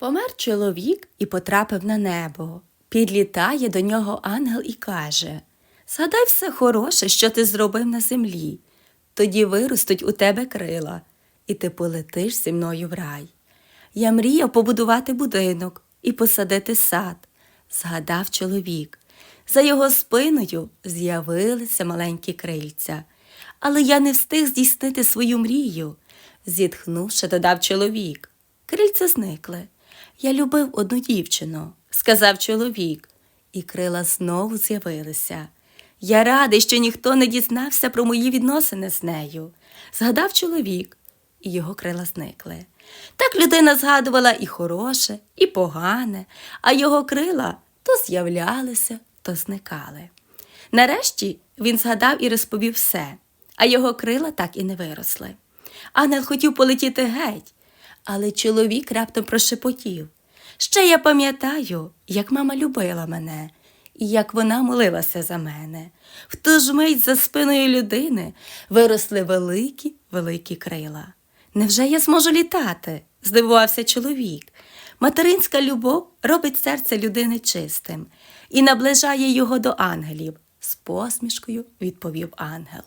Помер чоловік і потрапив на небо. Підлітає до нього ангел і каже Згадай все хороше, що ти зробив на землі. Тоді виростуть у тебе крила, і ти полетиш зі мною в рай. Я мріяв побудувати будинок і посадити сад, згадав чоловік. За його спиною з'явилися маленькі крильця. Але я не встиг здійснити свою мрію. Зітхнувши, додав чоловік. Крильця зникли. Я любив одну дівчину, сказав чоловік, і крила знову з'явилися. Я радий, що ніхто не дізнався про мої відносини з нею. Згадав чоловік, і його крила зникли. Так людина згадувала і хороше, і погане, а його крила то з'являлися, то зникали. Нарешті він згадав і розповів все, а його крила так і не виросли. Ангел хотів полетіти геть, але чоловік раптом прошепотів. Ще я пам'ятаю, як мама любила мене і як вона молилася за мене. В ту ж мить за спиною людини виросли великі, великі крила. Невже я зможу літати? здивувався чоловік. Материнська любов робить серце людини чистим і наближає його до ангелів. З посмішкою відповів ангел.